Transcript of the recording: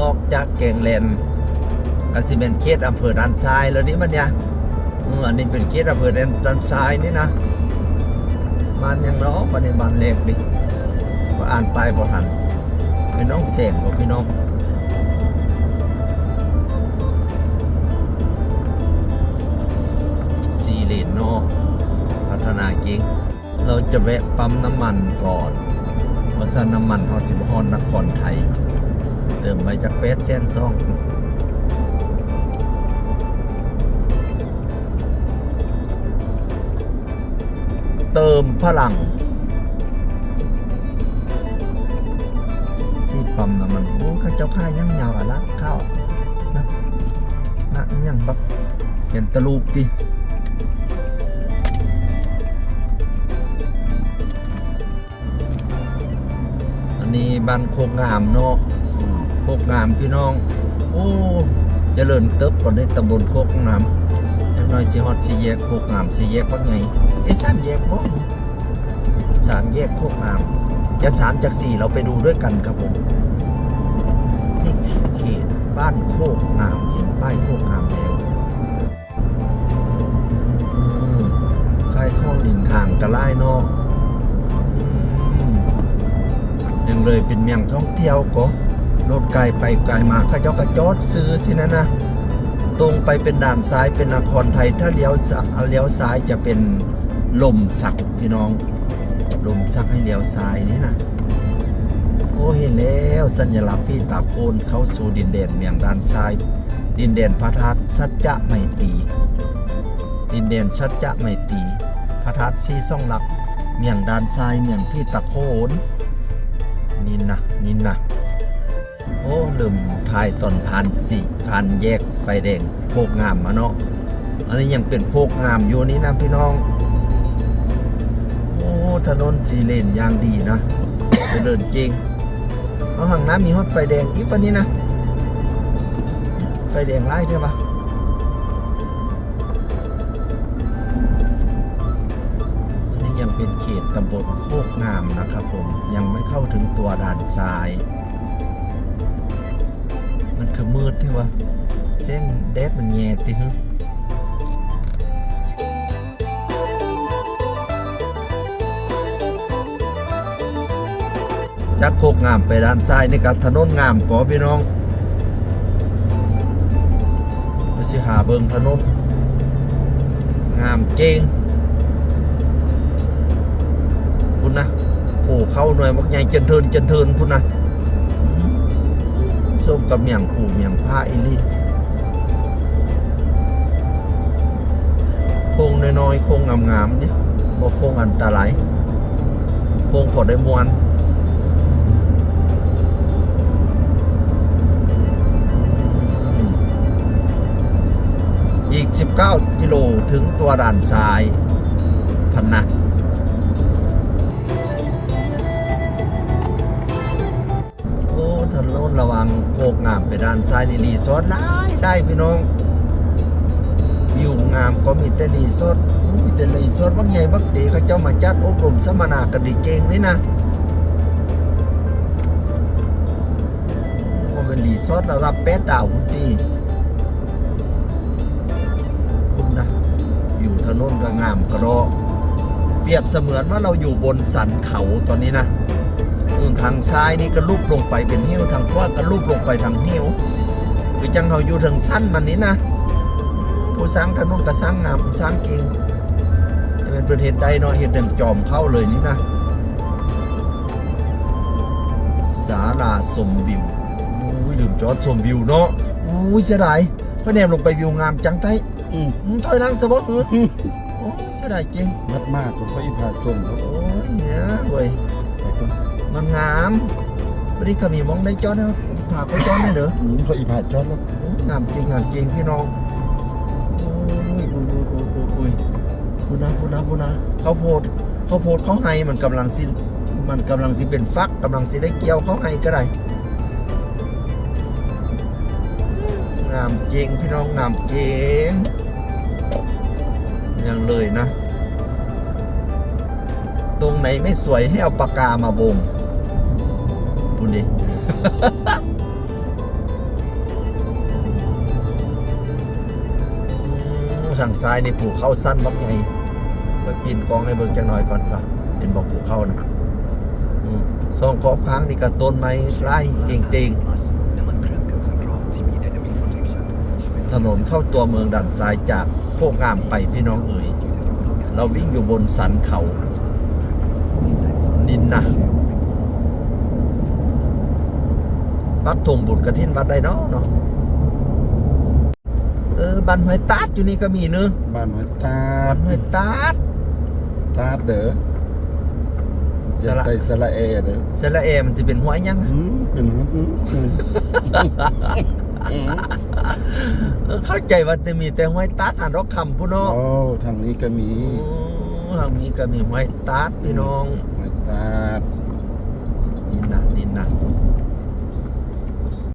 ออกจากแกงแลนกสิเป็นเขตอำเภอด้านซ้ายแล้วนี่มันเนี่ยเอออันนี้เป็นเขตอำเภอด้านซ้ายนี่นะบ้านยังนาะบ้านในบ้านเล็กดิก็อ่านไปบ่ทันเป็นน้องแสงบ่พี่น้องซีเลนเนาะพัฒนาเก่งเราจะแวะปั๊มน้ำมันก่อนวัสน้ำมันฮอสิบฮอนนครไทย เติมไปจากเปสเซนซ่องเติมพลัง ที่ปั๊มน้ำมันโอ้ข้าเจ้าค่ายังยาวอะลัดเข้านะนะยังบักเขียนตะลูกดิอันนี้บ้านโคกงามเนาะ โคกงามพี่น้อง โอ้เจริญเติบก่อนในตำบลโคกงามจักหน่อยสิฮอดสิแยกโคกงามสิแยกว่าไงเอ๊ะสามแยกบ่สามแยกโคกงามจะสามจากสี่เราไปดูด้วยกันครับผมนี่เขตบ้านโคกงามเห็นป้ายโคกงามแล้วอืมค่ายข้องดินทางกระไล่เนาะอืมยังเลยเป็นเมียงท่องเที่ยวก็ รถไกลไปไกลมาข้าเจ้าก็จอดซื้อสินะนะ ตรงไปเป็นด่านซ้ายเป็นนครไทย ถ้าเลี้ยวซ้ายเลี้ยวซ้ายจะเป็นลมสักพี่น้อง ลมสักให้เลี้ยวซ้ายนี่นะโอ้เห็นแล้วสัญลักษณ์พี่ตาโคนเข้าสู่ดินแดนเมียงด้านซ้าย ดินแดนพระธาตุสัจจะไม่ตรีดินแดนสัจจะไม่ตรีพระธาตุซีซ่องหลักเมียงด้านซ้ายเมียงพี่ตะโคนนี่นะนี่นะ โอ้ลืมทายตอนพันสี่พันแยกไฟแดงโคกงามมาเนาะอันนี้ยังเป็นโคกงามอยู่นี่นะพี่น้อง โอ้ถนนสีเลนยางดีนะจะเจริญจริงเอาห่างน้ำมีฮอดไฟแดงอีกปะนี้นะ ไฟแดงไล่ใช่ปะยังเป็นเขตตำบลโคกงามนะครับผมยังไม่เข้าถึงตัวด่านทราย มันคือมืดที่ว่าเส้นแดดมันแย่ติฮึจากโคกงามไปด้านซ้ายนี่กับถนนงามก่อพี่น้องมาสิหาเบิงถนนงามเก่งพุ่นนะโอ้เข้าหน่วยบักใหญ่จนเทินเจนเทินพุ่นนะ กับเมียงผูเมียงผ้าอีหลี่โค้งน้อยๆโค้งงามๆเนี่ยบ่โค้งอันตรายโค้งพอได้มวนอีก 19 กิโลถึงตัวด่านซ้ายพันนะ ระวังโคกงามไปด้านซ้ายนี่รีสอร์ทได้ได้พี่น้องวิวงามก็มีแต่รีสอร์ทมีแต่รีสอร์ทบางใหญ่บางตีเขาเจ้ามาจัดอบรมสัมมนากันดีเก่งนี่นะว่าเป็นรีสอร์ทระดับแปดดาวพุนตีคุณนะอยู่ถนนก็งามกระโดเปรียบเสมือนว่าเราอยู่บนสันเขาตอนนี้นะ นู่นทางซ้ายนี่ก็ลูบลงไปเป็นหิ้วทางขวาก็ลูบลงไปทางหิ้วคือจังเราอยู่ทางสั้นมันนี้นะผู้สร้างถนนก็สร้างงามสร้างเก่งจะเป็นประเทศใดเนาะเห็นดังจอมเข้าเลยนี่นะศาลาชมวิวอุ้ยลืมจอดชมวิวเนาะอุ้ยเสียดายเพราะแนมลงไปวิวงามจังไทอืมอืมถอยหลังสะบกเออโอ้ยเสียดายจริงมัดมากผมก็อีพาส่งครับโอ้ยเนี่ยเว้ยไปต้น มันงามวันนี้ก็มีมองได้จอดนะพาไปจอดได้เหรออืมก็อีพาจอดแล้วโอ้ยงามจริงงามจริงพี่น้องโอ้ยอุ้ยอุ้ยอุ้ยอุ้ยอุ้ยพูดนะพูดนะพูดนะเขาโพดเขาโพดเขาให้มันกำลังสิมันกำลังสิเป็นฟักกำลังสิได้เกี่ยวเขาให้ก็ได้งามจริงพี่น้องงามจริงยังเลยนะ ตรงไหนไม่สวยให้เอาปากกามาบง ปุ่นดิทางซ้ายในผูเข้าสั้นบักไงไปปีนกองให้เบิกจังหน่อยก่อนค่ะเห็นบอกผูเข้านะซองขอบค้างนี่กระต้นไม้ไล่เก่งเต่งถนนเข้าตัวเมืองดันซ้ายจากโคกงามไปพี่น้องเอ๋ยเราวิ่งอยู่บนสันเขา นินนะ ปักธงบุญกระทินวัดได้เนาะเนาะเออบันห้วยตาดอยู่นี่ก็มีเนอะบ้านหัวตาบัดนห้วยตาด ตาดเด้อจะสระใส่สระเอเด้อเซละเอมันจะเป็นห้วยยังอะอืมเป็นหัวอืมอืมอืมเออเข้าใจว่าจะมีแต่ห้วยตาดอ่านรกคำผู้น้องโอ้ทางนี้ก็มีโอ้ทางนี้ก็มีห้วยตาดพี่น้องหัวตาดนี่นะนี่นะ